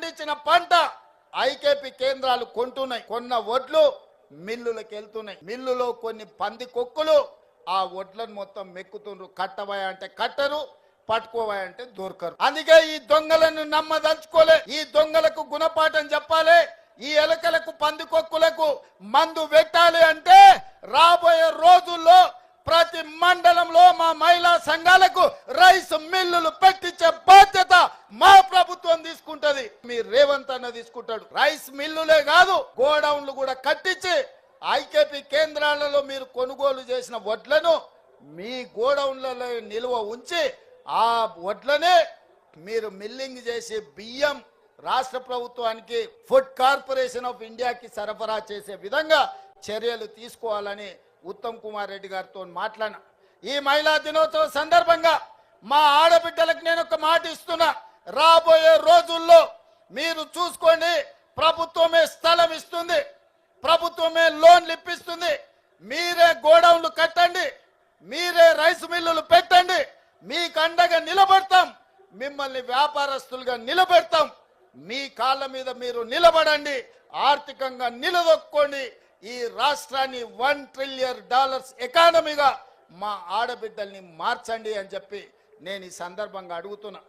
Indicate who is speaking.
Speaker 1: పండించిన పంట ఐకేపీ కేంద్రాలు కొంటున్నాయి. కొన్న వడ్లు మిల్లులకు వెళ్తున్నాయి మిల్లులో కొన్ని పంది కొక్కులు ఆ వడ్లను మొత్తం మెక్కుతుండ్రు. కట్టబోయా అంటే కట్టరు పట్టుకోవాయంటే దొరకరు. అందుకే ఈ దొంగలను నమ్మదలుచుకోలే. ఈ దొంగలకు గుణపాఠం చెప్పాలి. ఈ ఎలకలకు పందికొక్కులకు మందు పెట్టాలి అంటే రాబోయే రోజుల్లో ప్రతి మండలంలో మా మహిళా సంఘాలకు రైస్ మిల్లులు పెట్టి ప్రభుత్వం తీసుకుంటది. మీ రేవంత్ అన్న తీసుకుంటాడు. రైస్ మిల్లులే కాదు గోడౌన్లు కూడా కట్టించి ఐకేపీ కేంద్రాలలో మీరు కొనుగోలు చేసిన వడ్లను మీ గోడౌన్లలో నిల్వ ఉంచి ఆ వడ్లనే మీరు మిల్లింగ్ చేసి బియ్యం రాష్ట్ర ప్రభుత్వానికి ఫుడ్ కార్పొరేషన్ ఆఫ్ ఇండియాకి సరఫరా చేసే విధంగా చర్యలు తీసుకోవాలని ఉత్తమ్ కుమార్ రెడ్డి గారితో మాట్లాడిన. ఈ మహిళా దినోత్సవం సందర్భంగా మా ఆడబిడ్డలకు నేను ఒక మాట ఇస్తున్నా. రాబోయే రోజుల్లో మీరు చూసుకోండి ప్రభుత్వమే స్థలం ఇస్తుంది ప్రభుత్వమే లోన్లు ఇప్పిస్తుంది. మీరే గోడౌన్లు కట్టండి మీరే రైస్ మిల్లులు పెట్టండి. మీకు అండగా నిలబడతాం మిమ్మల్ని వ్యాపారస్తులుగా నిలబెడతాం. మీ కాళ్ళ మీద మీరు నిలబడండి ఆర్థికంగా నిలదొక్కోండి. ఈ రాష్ట్రాన్ని వన్ ట్రిలియన్ డాలర్స్ ఎకానమీగా మా ఆడబిడ్డల్ని మార్చండి అని చెప్పి నేను ఈ సందర్భంగా అడుగుతున్నా.